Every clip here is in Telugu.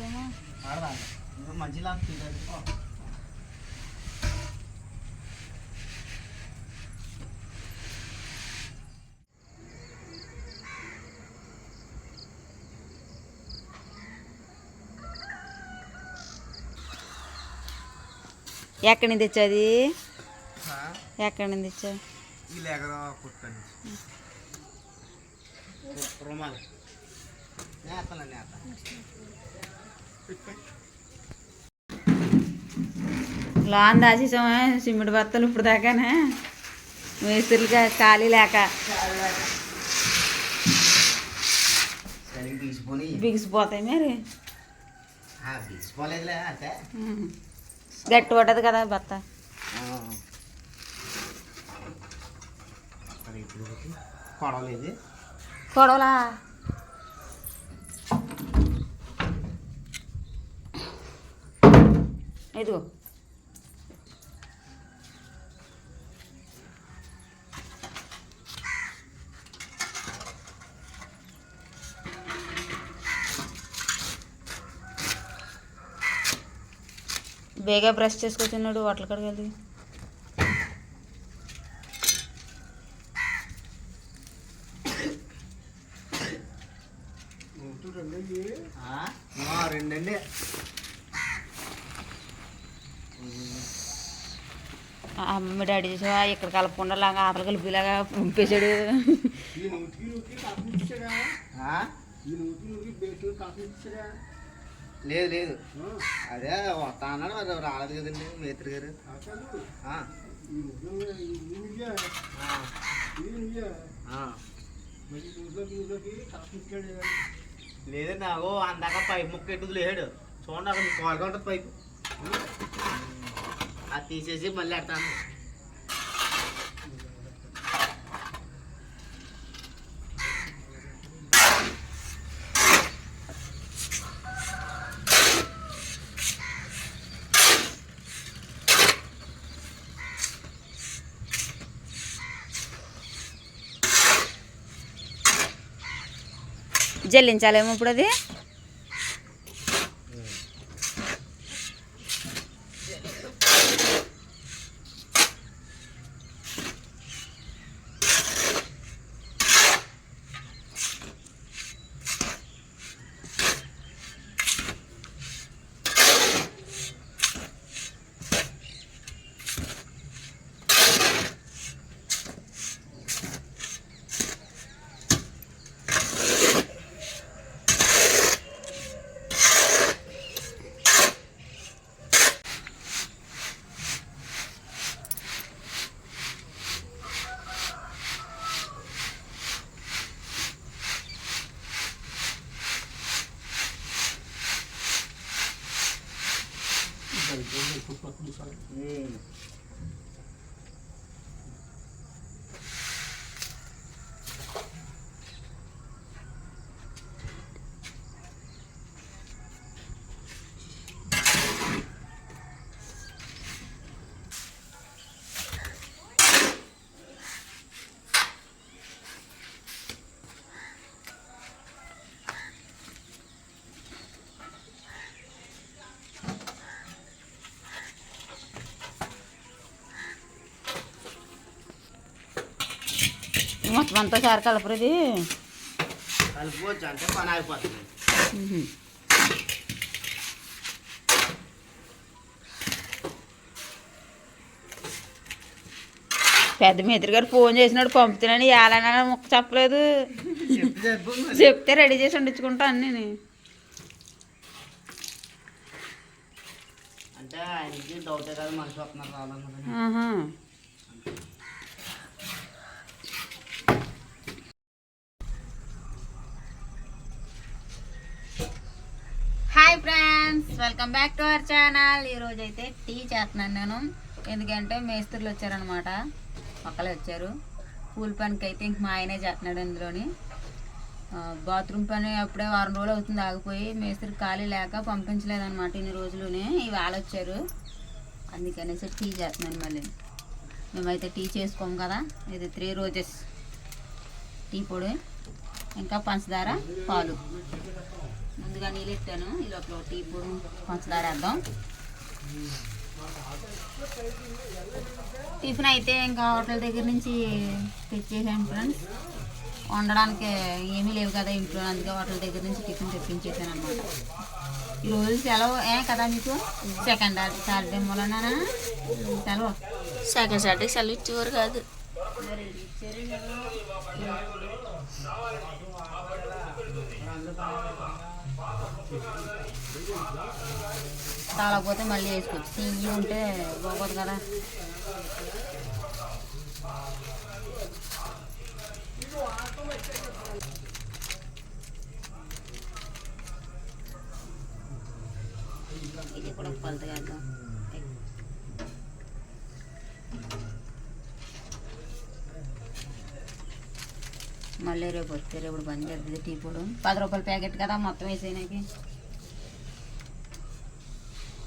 దూర పడుతుందేమో ఆడదా ఇంకా మంచిలా తీయలేదు ఎక్కడి నుంచి తెచ్చాది ఎక్కడి నుంచి తెచ్చావు ఈ లేకదా కుట్టండి రుమాలు నేతలే నేత లోన్ దాచేసామా సిమెంట్ బత్తలు ఇప్పుడు దాకానే? మేస్త్రులుగా ఖాళీ లేక. బిగిసిపోతాయి మరి. గట్టి పడ్డది కదా బత్త. కొడవలా? ఇదిగో బేగా బ్రష్ చేసుకొచ్చినాడు హోటల్ కాడికి అమ్మ డాడీ చూసా ఇక్కడ కలపకుండా లాగా ఆతలు కలిపిలాగా పంపేశాడు? లేదు లేదు. అదే వస్తా అన్నాడు మరి రాలేదు కదండి మేత్రి గారు. లేదండి నాకు అందాక పైప్ ముక్క ఎట్టుకు లేడు. చూడండి అక్కడ కాలుగా ఉంటుంది పైపు. అది తీసేసి మళ్ళీ ఎడతాను జల్లించాలేమో ఇప్పుడు అది disebut bagus saya. మొత్తం అంతా సారి కలపరు ఇది. కలుపుకోవచ్చు అంటే పని అయిపోతుంది. పెద్ద మిత్రి గారు ఫోన్ చేసినాడు పంపుతున్నాను ఏలైనా ముక్క చెప్పలేదు. చెప్తే రెడీ చేసి వండించుకుంటా అన్నీ అంటే ఆయనకి డౌటే కదా మనిషి వస్తున్నారు రావాలన్నది ఆహా. Hi friends welcome back to our channel. ఈరోజు అయితే టీ చేస్తున్నాను నేను. ఎందుకంటే మేస్త్రులు వచ్చారనమాట ఒక్కలే వచ్చారు. పూల పనికి అయితే ఇంక మా ఆయనే చేస్తున్నాడు అందులోని బాత్రూమ్ పని అప్పుడే వారం రోజులు అవుతుంది ఆగిపోయి మేస్త్రి ఖాళీ లేక పంపించలేదన్నమాట ఇన్ని రోజులునే. ఇవాళ వచ్చారు. అందుకనేసి టీ చేస్తున్నాను మళ్ళీ. మేమైతే టీ చేసుకోము కదా. ఇది త్రీ రోజెస్. టీ పొడి ఇంకా పంచదార పాలు. ముందుగా నీళ్ళు ఎత్తాను ఈ లోపల టీ పొడి పంచదార వేద్దాం. టిఫిన్ అయితే ఇంకా హోటల్ దగ్గర నుంచి తెచ్చేసాను ఫ్రెండ్స్. వండడానికి ఏమీ లేవు కదా ఇంట్లో అందుకే హోటల్ దగ్గర నుంచి టిఫిన్ తెప్పించేసాను అనమాట ఈరోజు సెలవు ఏ కదా మీకు? సెకండ్ సాటర్డే మూలనా సెలవు? సెకండ్ సాటర్డే సెలవు ఇచ్చేవారు కాదు. మరి ఇచ్చారు కదా. తాళకపోతే మళ్ళీ వేసుకోవచ్చు. తీయి ఉంటే పోకూడదు కదా. ఇది కూడా కొలత మళ్ళీ రేపు వస్తే రేపు బంద్ చేస్తుంది టీ పొడి. పది రూపాయల ప్యాకెట్ కదా మొత్తం వేసేనాకి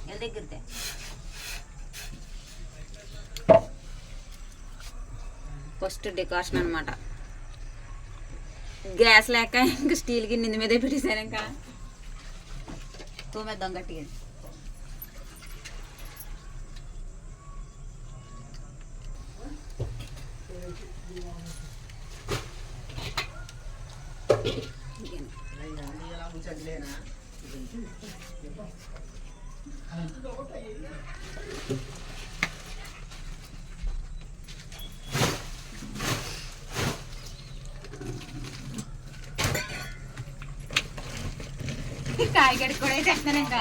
వెళ్ళ దగ్గరతే ఫస్ట్ డికాషన్ అనమాట గ్యాస్ లేక ఇంకా స్టీల్ గిన్నె మీదే పెట్టేశాను ఇంకా. తోమేద్దాం గట్టిగా. కాయగడి కూడా వేసేస్తున్నాను ఇంకా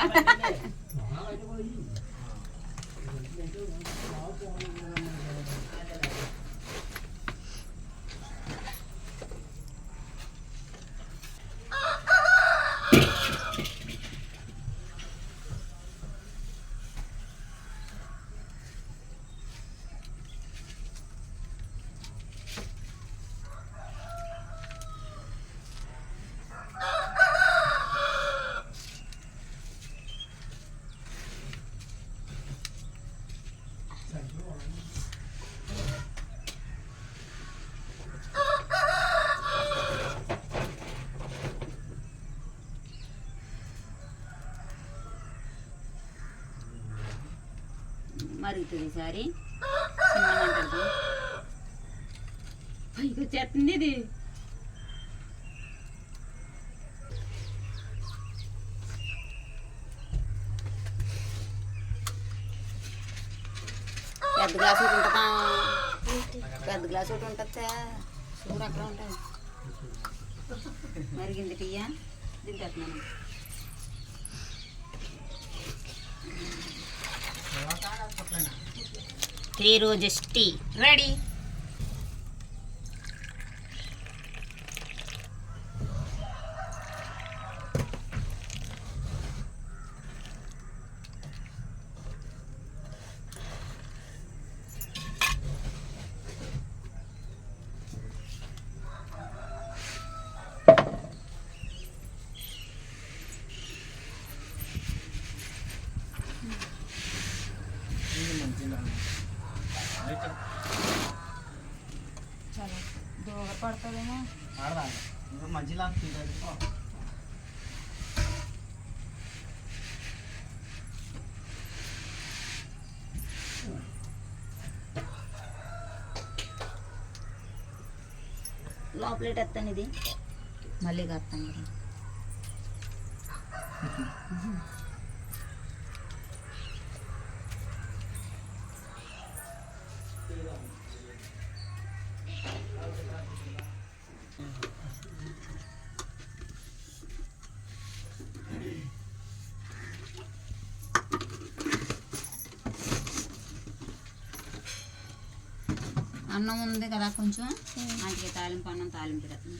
మరుగుతుంది ఈసారి చిన్న మంటలతో పైకి వచ్చేస్తుంది ఇది పెద్ద గ్లాస్ ఒకటి ఉంటుందా పెద్ద గ్లాస్ ఒకటి ఉంటుంది చూడు అక్కడ ఉంటుంది మరిగింది టీయా దింపేస్తున్నాను త్రీ రోజెస్ టీ రెడీ పడుతుందేమో. మధ్యలో లోపలేట్ ఎత్తాను ఇది. మళ్ళీ కత్తాను కదా అన్నం ఉంది కదా కొంచెం. అందుకే తాలింపు అన్నం తాలింపు పెడుతుంది.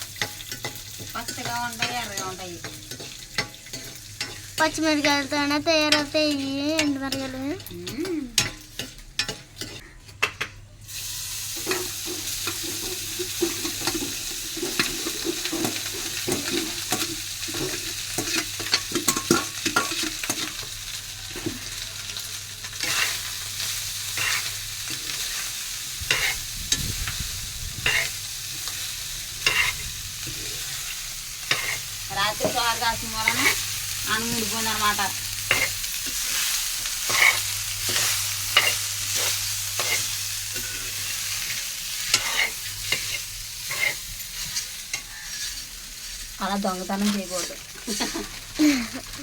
పచ్చగా ఉంటాయి ఎర్రగా ఉంటాయి. పచ్చిమిరకాయలతోనే తయారవుతాయి ఎండు రాత్రి సోర కాసిన వలన అన్నం ఉండిపోయింది అనమాట అలా దొంగతనం చేయకూడదు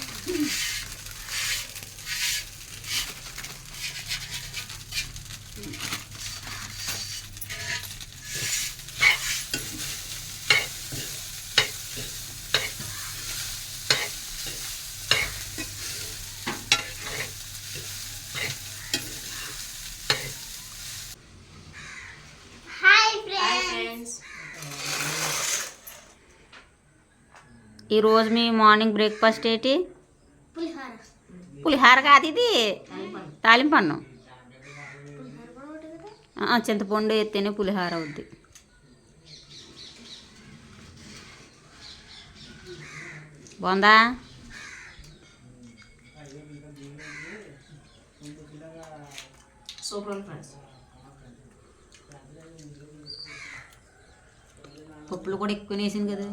హాయ్ ఫ్రెండ్స్ ఈరోజు మీ మార్నింగ్ బ్రేక్ఫాస్ట్ ఏంటి? పులిహోర. పులిహార కాదు ఇది. తాలింపన్ను చింతపండు ఎత్తేనే పులిహార అవుద్ది. బాగుందా? పప్పులు కూడా ఎక్కువ వేసింది కదా.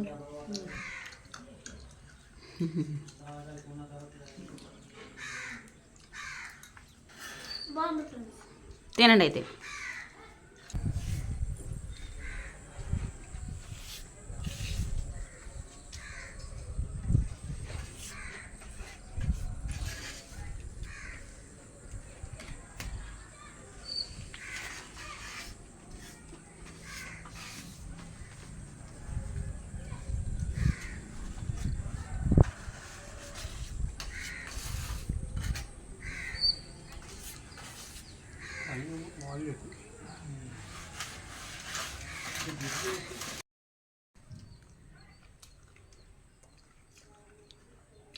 తినండి అయితే.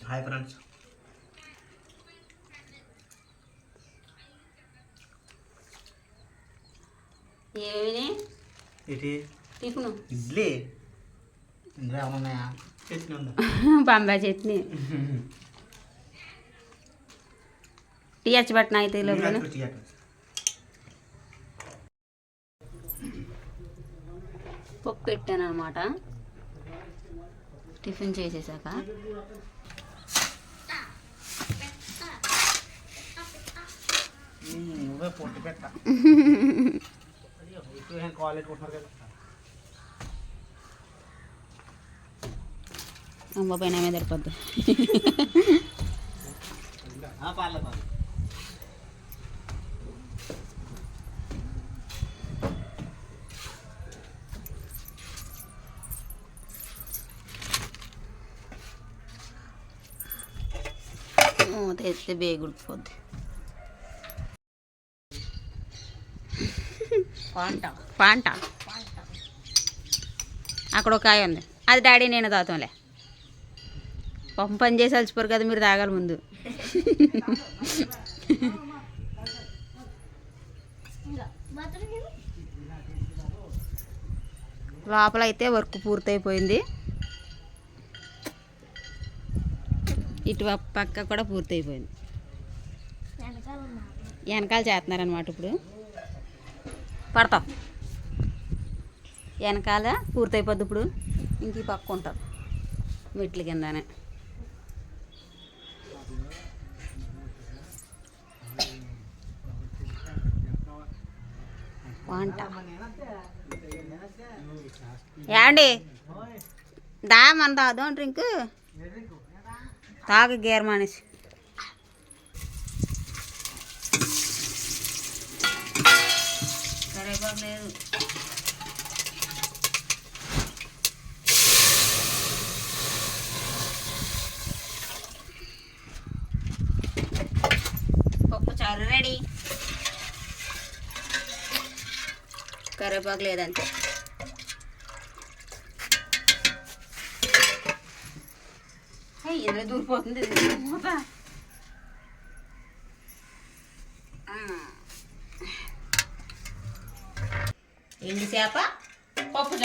హాయ్ ఫ్రెండ్స్ ఏమి ఏంటి టిఫిన్ ఇడ్లీ ఇందులో ఏమైనా ఉన్నాయా చట్నీ ఉందా బాంబాయి చట్నీ టీ వచ్చి పట్టిన అయితే ఈ లోపల టీ అక్కడ. పప్పు పెట్టాను అనమాట టిఫిన్ చేసేసాక అమ్మ పైన మీద సరిపోద్ది ఆ, పర్లేదు పాంట. పాంట? అక్కడ ఒక కాయ ఉంది. అది డాడీ నేను తాగుతాంలే. పాపం పని చేసి అలసిపోరు కదా మీరు తాగాలి ముందు. లోపల అయితే వర్క్ పూర్తయిపోయింది. ఇటు పక్క కూడా పూర్తయిపోయింది. వెనకాల చేస్తున్నారనమాట ఇప్పుడు. పడతాం. వెనకాల పూర్తయిపోద్ది ఇప్పుడు. ఇంక ఈ పక్క ఉంటాం. మెట్ల కిందనే. వంట. ఏమండి? దా మన తాగుదాం డ్రింక్. తాగు గేర్ మానేసి కరేపాకు లేదు చారు రెడీ. కరివేపాకు లేదంతే ఇందులో దూరిపోతుంది.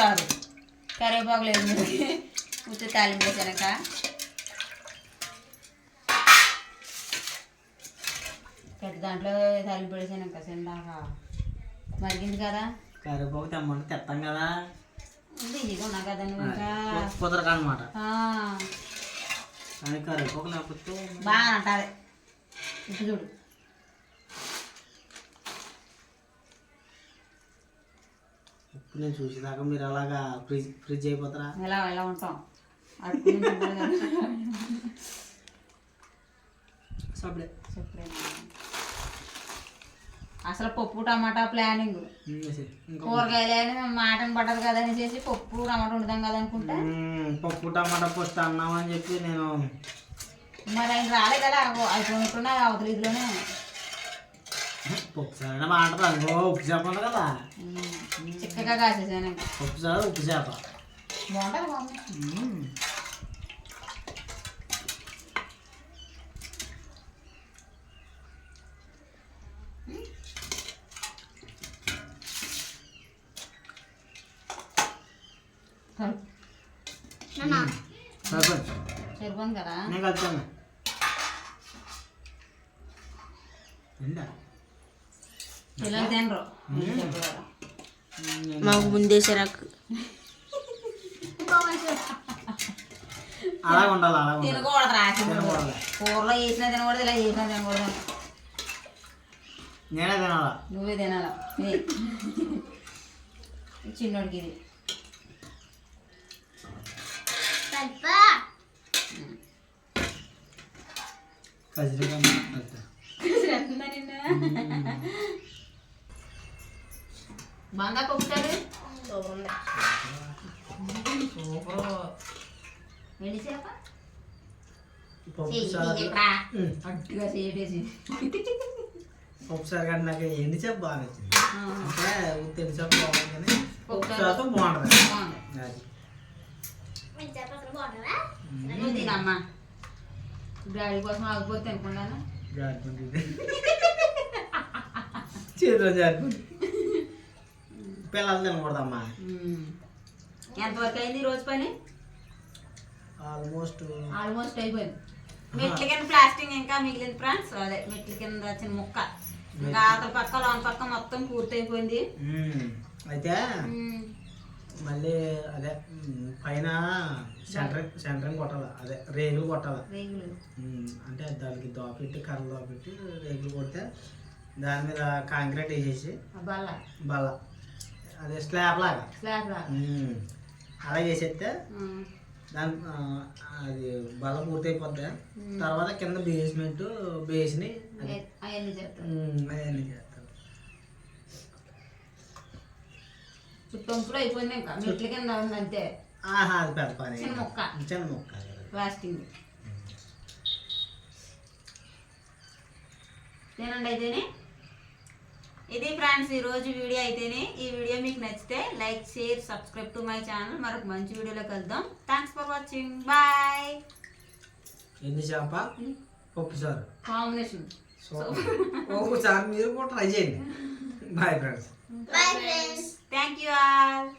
చారు కరివేపాకు లేదు ఉత్తి తాలింపు వేసాక పెద్ద దాంట్లో తాలింపు వేసాక చిన్నదాకా మరిగింది కదా? కరివేపాకు తెమ్మంటే తెస్తాం కదా. ఉంది ఇదిగో ఉన్నా కదా నువ్వు ఇంకా. కుదరక అనమాట కరివేపాకు లేకపోతే బాగా అంటారు. ఇటు చూడు. నేను చూసేదాకా మీరు అలాగా ఫ్రిడ్జ్ ఫ్రిడ్జ్ అయిపోతారా? ఎలా ఎలా ఉంటాం. అసలు పప్పు టమాటా ప్లానింగ్. కూరగాయలు మాటను పడదు కదా అని చేసి పప్పు టమాటా వండుదాం కదా అనుకుంటే. పప్పు టమాటా పోస్ట్ అన్నామని చెప్పి నేను మరి ఆయన రాలేదు కదా అయిపోయినట్టున్నా అవతల ఇదిలోనే. పప్పు సరైన మాట రంగు ఉప్పు చేప ఉంది కదా. చిక్కగా కాసేసాను. పప్పు సార్ ఉప్పు చేప. కదా. నేను కలుపుతాను. తినరు మాకు ముందేసే మంచి అలా ఉండాలి అలా ఉండాలి. తినకూడదు. తినకూడదు. కూరలో వేసినా తినకూడదు ఇలా వేసినా తినకూడదు. నేనే తినాలా? నువ్వే తినాల? చిన్నోడికి ఇది. కజిరికన్నా కలుపుతా బంగా కొక్కుతాడు వెళ్ళి చేప పప్పు చెయ్యి సార్ ఇక్కడ మ్మ్. అడ్డుగా చేయటేసి పప్పు సార్ కానీ నాకు ఎండి చేప బాగా నచ్చింది అంటే ఉత్తి చేప బాగుంది కానీ బాగుంటుంది అది చేప తినమ్మా కోసం ఆగిపోతే అనుకున్నాను చేతిలో జారిపోతుంది పిల్లలు తినకూడదమ్మా. ఎంతవరకు అయింది ఈ రోజు పని? ఆల్మోస్ట్. ఆల్మోస్ట్ అయిపోయింది. మెట్ల కింద ప్లాస్టింగ్ ఇంకా మిగిలింది ఫ్రెండ్స్. అదే మెట్ల కింద చిన్న ముక్క. ఇంకా అవతల పక్క లోన పక్క మొత్తం పూర్తి అయిపోయింది అయితే మళ్ళీ అదే పైన సెంటర్ సెంటరింగ్ కొట్టాలి. అదే రేగులు కొట్టాలి. అంటే దానికి దోపెట్టి కర్రలు దోపెట్టి రేగులు కొడితే దాని మీద కాంక్రీట్ వేసేసి బల్ల. బల్ల. అదే స్లాబ్ లాగా. స్లాబ్ లాగా. అలా చేసేస్తే. దాని అది బల్ల పూర్తి అయిపోద్ది తర్వాత కింద బేస్మెంట్ బేస్ని అవన్నీ చేస్తారు. చుట్టంపులు అయిపోయింది ఇంకా. మెట్ల కింద ఉంది అంతే. ఆహా అది పెద్ద పని. చిన్న ముక్క. చిన్న ముక్క. ప్లాస్టింగ్ తినండి అయితేనే ఇది ఫ్రెండ్స్ ఈరోజు వీడియో అయితేనే ఈ వీడియో మీకు నచ్చితే like share subscribe to my channel. మరొక మంచి వీడియోలో కలుద్దాం. థ్యాంక్స్ ఫర్ వాచింగ్ బాయ్ ఎన్ని చేప పప్పు సార్. కాంబినేషన్ ఒకసారి మీరు కూడా ట్రై చేయండి. Bye friends bye friends thank you all